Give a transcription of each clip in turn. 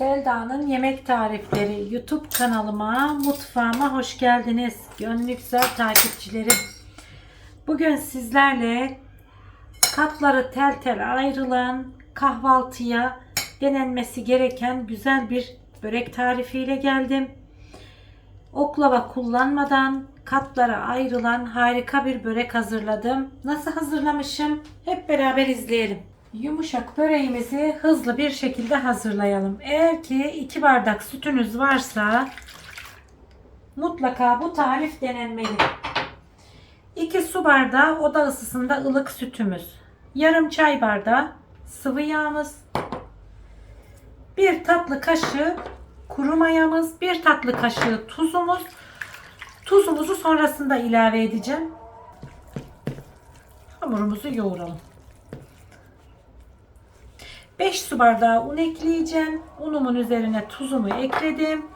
Selda'nın Yemek Tarifleri YouTube kanalıma, mutfağıma hoş geldiniz. Gönlü güzel takipçilerim. Bugün sizlerle katları tel tel ayrılan kahvaltıya denenmesi gereken güzel bir börek tarifiyle geldim. Oklava kullanmadan katlara ayrılan harika bir börek hazırladım. Nasıl hazırlamışım? Hep beraber izleyelim. Yumuşak böreğimizi hızlı bir şekilde hazırlayalım. Eğer ki 2 bardak sütünüz varsa mutlaka bu tarif denenmeli. 2 su bardağı oda ısısında ılık sütümüz. Yarım çay bardağı sıvı yağımız. 1 tatlı kaşığı kuru mayamız, 1 tatlı kaşığı tuzumuz. Tuzumuzu sonrasında ilave edeceğim. Hamurumuzu yoğuralım. 5 su bardağı un ekleyeceğim. Unumun üzerine tuzumu ekledim.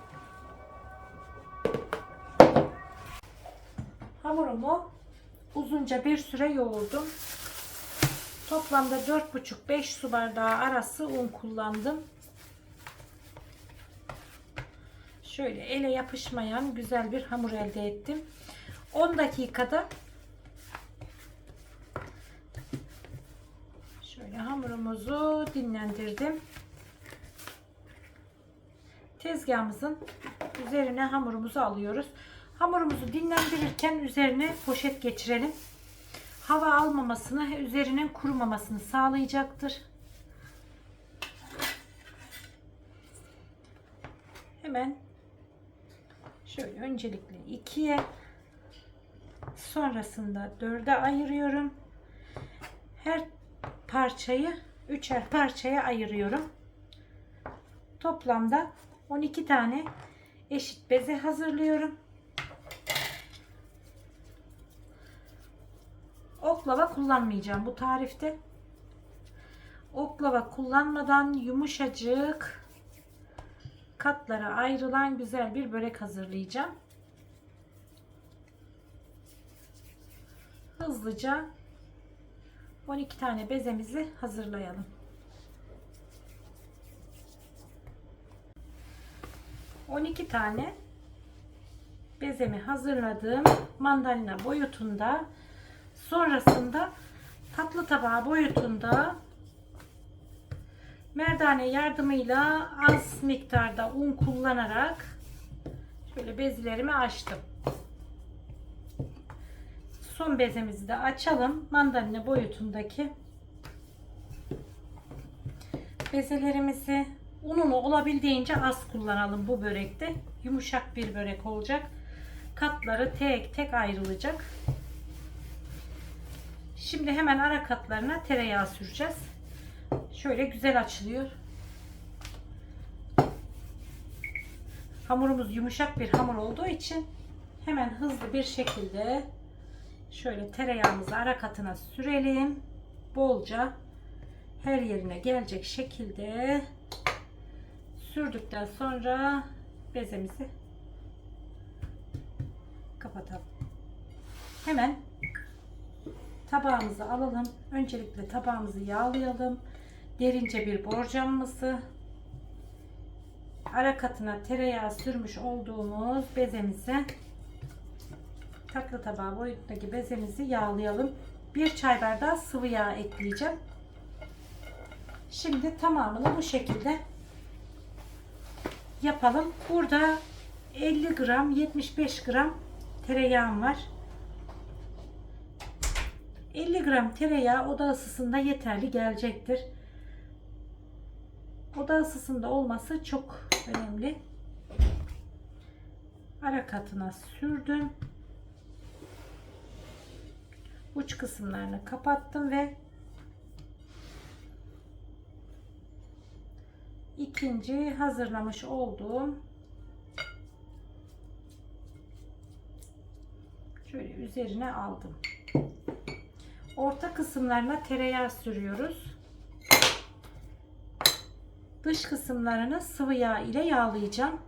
Hamurumu uzunca bir süre yoğurdum. Toplamda 4,5-5 su bardağı arası un kullandım. Şöyle ele yapışmayan güzel bir hamur elde ettim. 10 dakikada şöyle hamurumuzu dinlendirdim. Tezgahımızın üzerine hamurumuzu alıyoruz. Hamurumuzu dinlendirirken üzerine poşet geçirelim. Hava almamasını, üzerinin kurumamasını sağlayacaktır. Hemen şöyle öncelikle ikiye sonrasında dörde ayırıyorum. Her parçayı üçer parçaya ayırıyorum. Toplamda 12 tane eşit beze hazırlıyorum. Oklava kullanmayacağım bu tarifte. Oklava kullanmadan yumuşacık katlara ayrılan güzel bir börek hazırlayacağım. Hızlıca 12 tane bezemizi hazırlayalım. 12 tane bezemi hazırladım. Mandalina boyutunda. Sonrasında tatlı tabağı boyutunda merdane yardımıyla az miktarda un kullanarak şöyle bezlerimi açtım. Son bezemizi de açalım. Mandalina boyutundaki bezelerimizi ununu olabildiğince az kullanalım bu börekte. Yumuşak bir börek olacak. Katları tek tek ayrılacak. Şimdi hemen ara katlarına tereyağı süreceğiz. Şöyle güzel açılıyor. Hamurumuz yumuşak bir hamur olduğu için hemen hızlı bir şekilde şöyle tereyağımızı ara katına sürelim. Bolca her yerine gelecek şekilde sürdükten sonra bezemizi kapatalım. Hemen tabağımızı alalım. Öncelikle tabağımızı yağlayalım. Derince bir borcamımızı ara katına tereyağı sürmüş olduğumuz bezemizi tatlı tabağı boyutundaki bezemizi yağlayalım. Bir çay bardağı sıvı yağ ekleyeceğim. Şimdi tamamını bu şekilde yapalım. Burada 50 gram 75 gram tereyağım var. 50 gram tereyağı oda ısısında yeterli gelecektir. Oda ısısında olması çok önemli. Ara katına sürdüm. Uç kısımlarını kapattım ve ikinci hazırlamış olduğum şöyle üzerine aldım. Orta kısımlarına tereyağı sürüyoruz. Dış kısımlarını sıvı yağ ile yağlayacağım.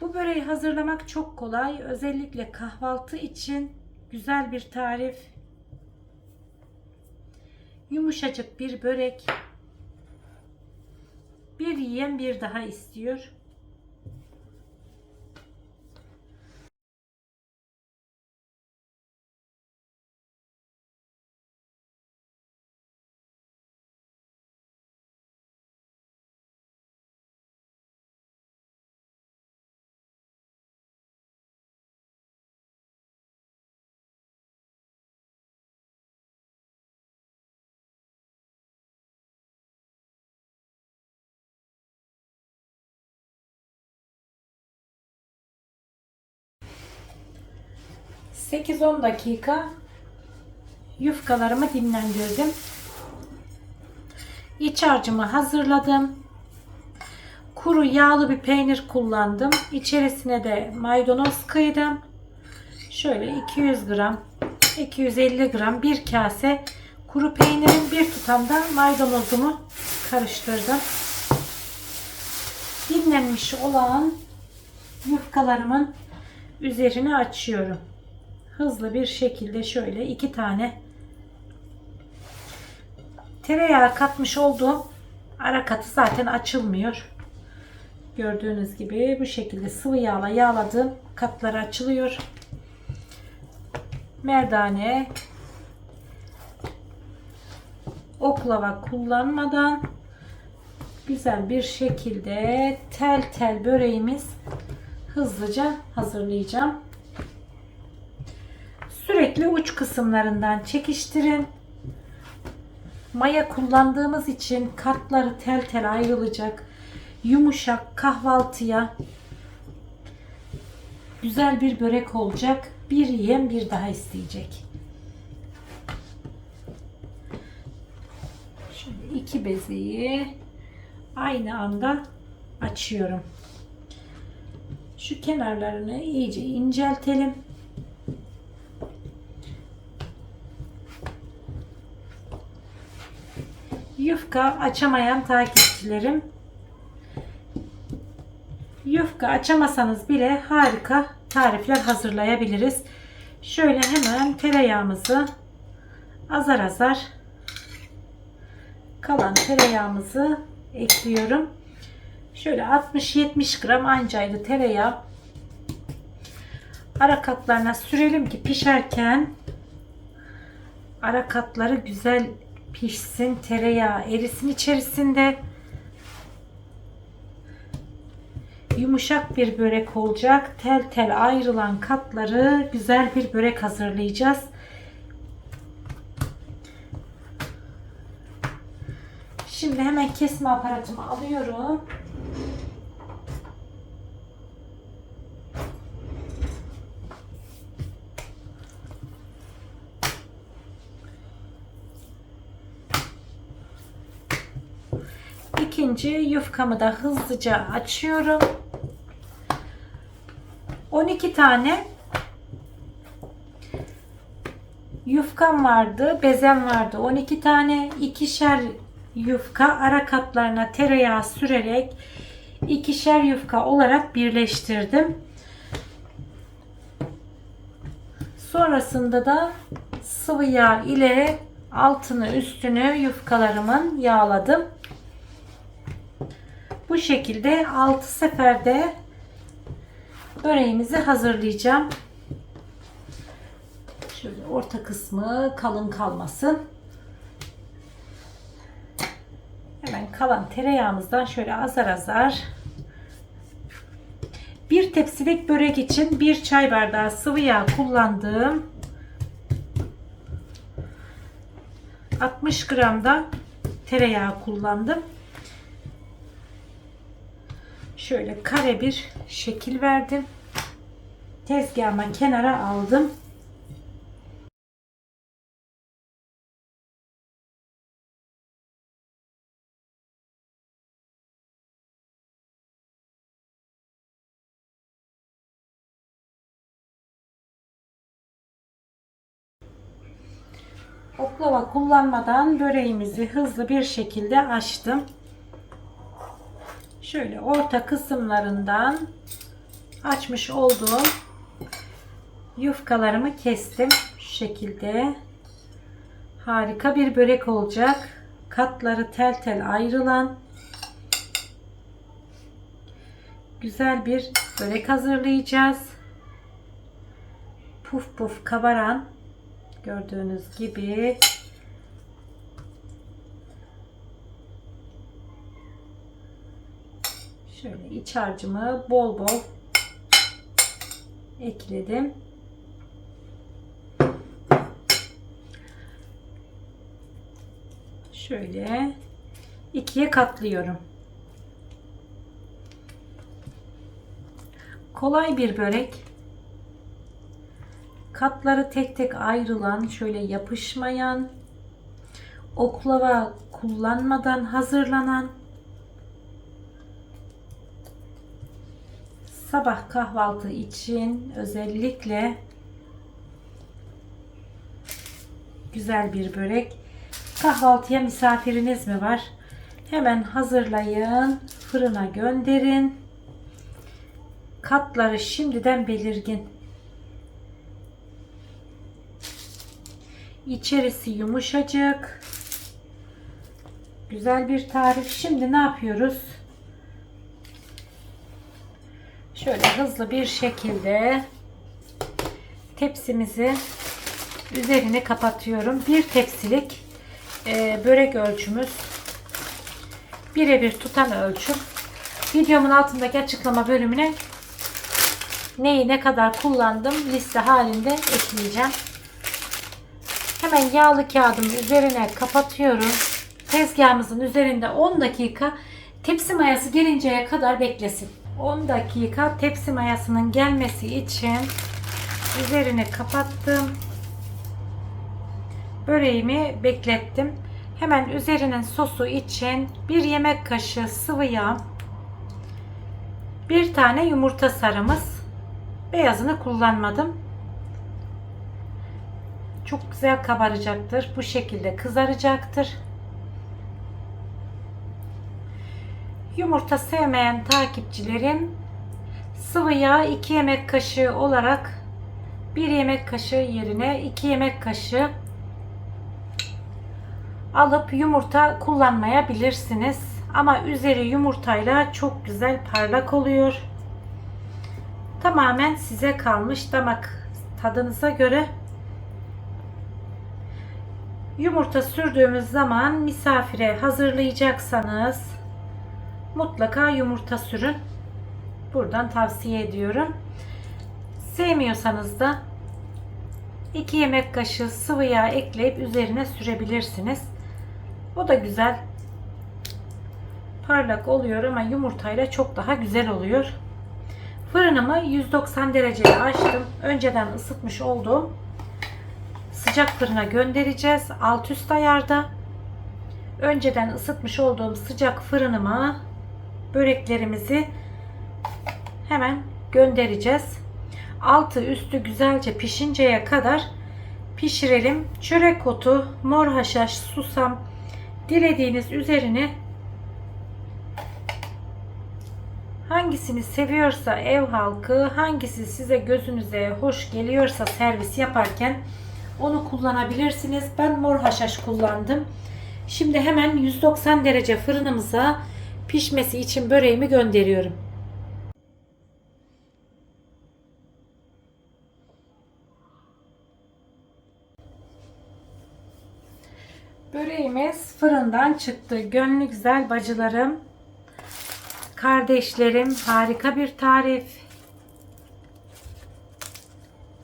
Bu böreği hazırlamak çok kolay. Özellikle kahvaltı için güzel bir tarif. Yumuşacık bir börek. Bir yiyen bir daha istiyor. Sekiz on dakika yufkalarımı dinlendirdim. İç harcımı hazırladım. Kuru yağlı bir peynir kullandım. İçerisine de maydanoz kıydım. Şöyle 200 gram, 250 gram bir kase kuru peynirin bir tutam da maydanozumu karıştırdım. Dinlenmiş olan yufkalarımın üzerine açıyorum. Hızlı bir şekilde şöyle iki tane tereyağı katmış olduğum ara katı zaten açılmıyor. Gördüğünüz gibi bu şekilde sıvı yağla yağladığım katları açılıyor. Merdane oklava kullanmadan güzel bir şekilde tel tel böreğimiz hızlıca hazırlayacağım. Sürekli uç kısımlarından çekiştirin. Maya kullandığımız için katları tel tel ayrılacak. Yumuşak kahvaltıya güzel bir börek olacak. Bir yiyen bir daha isteyecek. Şimdi iki bezeyi aynı anda açıyorum. Şu kenarlarını iyice inceltelim. Yufka açamayan takipçilerim yufka açamasanız bile harika tarifler hazırlayabiliriz. Şöyle hemen tereyağımızı azar azar kalan tereyağımızı ekliyorum. Şöyle 60-70 gram ancaydı tereyağı. Ara katlarına sürelim ki pişerken ara katları güzel pişsin. Tereyağı erisin içerisinde. Yumuşak bir börek olacak. Tel tel ayrılan katları güzel bir börek hazırlayacağız. Şimdi hemen kesme aparatımı alıyorum. İkinci yufkamı da hızlıca açıyorum. 12 tane yufkam vardı, bezem vardı. 12 tane ikişer yufka ara katlarına tereyağı sürerek ikişer yufka olarak birleştirdim. Sonrasında da sıvı yağ ile altını üstünü yufkalarımın yağladım. Bu şekilde 6 seferde böreğimizi hazırlayacağım. Şöyle orta kısmı kalın kalmasın. Hemen kalan tereyağımızdan şöyle azar azar bir tepsilik börek için bir çay bardağı sıvı yağ kullandım. 60 gram da tereyağı kullandım. Şöyle kare bir şekil verdim. Tezgahıma kenara aldım. Oklava kullanmadan böreğimizi hızlı bir şekilde açtım. Şöyle orta kısımlarından açmış olduğum yufkalarımı kestim. Şu şekilde harika bir börek olacak. Katları tel tel ayrılan güzel bir börek hazırlayacağız. Puf puf kabaran gördüğünüz gibi şöyle iç harcımı bol bol ekledim. Şöyle ikiye katlıyorum. Kolay bir börek. Katları tek tek ayrılan, şöyle yapışmayan, oklava kullanmadan hazırlanan sabah kahvaltı için özellikle güzel bir börek. Kahvaltıya misafiriniz mi var? Hemen hazırlayın, fırına gönderin. Katları şimdiden belirgin. İçerisi yumuşacık. Güzel bir tarif. Şimdi ne yapıyoruz? Şöyle hızlı bir şekilde tepsimizi üzerini kapatıyorum. Bir tepsilik e, börek ölçümüz birebir tutan ölçüm. Videomun altındaki açıklama bölümüne neyi ne kadar kullandım liste halinde ekleyeceğim. Hemen yağlı kağıdımı üzerine kapatıyorum. Tezgahımızın üzerinde 10 dakika tepsi mayası gelinceye kadar beklesin. 10 dakika tepsi mayasının gelmesi için üzerini kapattım. Böreğimi beklettim. Hemen üzerinin sosu için bir yemek kaşığı sıvı yağ, bir tane yumurta sarımız. Beyazını kullanmadım. Çok güzel kabaracaktır. Bu şekilde kızaracaktır. Yumurta sevmeyen takipçilerim sıvı yağ 2 yemek kaşığı olarak 1 yemek kaşığı yerine 2 yemek kaşığı alıp yumurta kullanmayabilirsiniz. Ama üzeri yumurtayla çok güzel parlak oluyor. Tamamen size kalmış damak tadınıza göre. Yumurta sürdüğümüz zaman misafire hazırlayacaksanız mutlaka yumurta sürün. Buradan tavsiye ediyorum. Sevmiyorsanız da 2 yemek kaşığı sıvı yağ ekleyip üzerine sürebilirsiniz. O da güzel parlak oluyor ama yumurtayla çok daha güzel oluyor. Fırınımı 190 dereceye açtım. Önceden ısıtmış olduğum sıcak fırına göndereceğiz. Alt üst ayarda. Önceden ısıtmış olduğum sıcak fırınıma böreklerimizi hemen göndereceğiz. Altı üstü güzelce pişinceye kadar pişirelim. Çörek otu, mor haşhaş, susam dilediğiniz üzerine hangisini seviyorsa ev halkı, hangisi size gözünüze hoş geliyorsa servis yaparken onu kullanabilirsiniz. Ben mor haşhaş kullandım. Şimdi hemen 190 derece fırınımıza pişmesi için böreğimi gönderiyorum. Böreğimiz fırından çıktı. Gönlü güzel bacılarım, kardeşlerim harika bir tarif.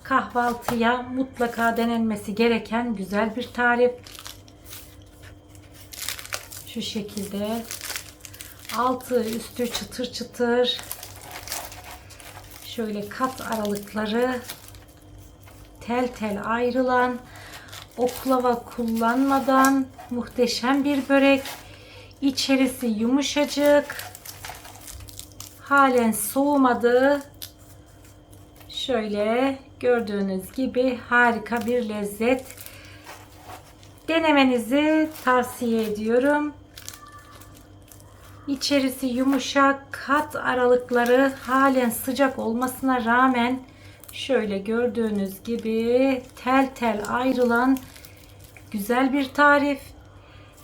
Kahvaltıya mutlaka denenmesi gereken güzel bir tarif. Şu şekilde altı üstü çıtır çıtır şöyle kat aralıkları tel tel ayrılan oklava kullanmadan muhteşem bir börek. İçerisi yumuşacık. Halen soğumadı. Şöyle gördüğünüz gibi harika bir lezzet. Denemenizi tavsiye ediyorum. İçerisi yumuşak, kat aralıkları halen sıcak olmasına rağmen şöyle gördüğünüz gibi tel tel ayrılan güzel bir tarif.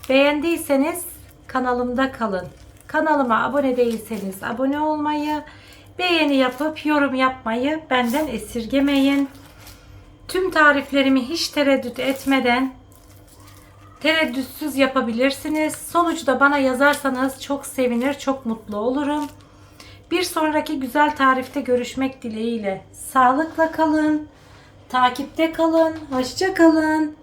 Beğendiyseniz kanalımda kalın. Kanalıma abone değilseniz abone olmayı, beğeni yapıp yorum yapmayı benden esirgemeyin. Tüm tariflerimi hiç tereddüt etmeden tereddütsüz yapabilirsiniz. Sonucu da bana yazarsanız çok sevinir, çok mutlu olurum. Bir sonraki güzel tarifte görüşmek dileğiyle. Sağlıkla kalın, takipte kalın, hoşça kalın.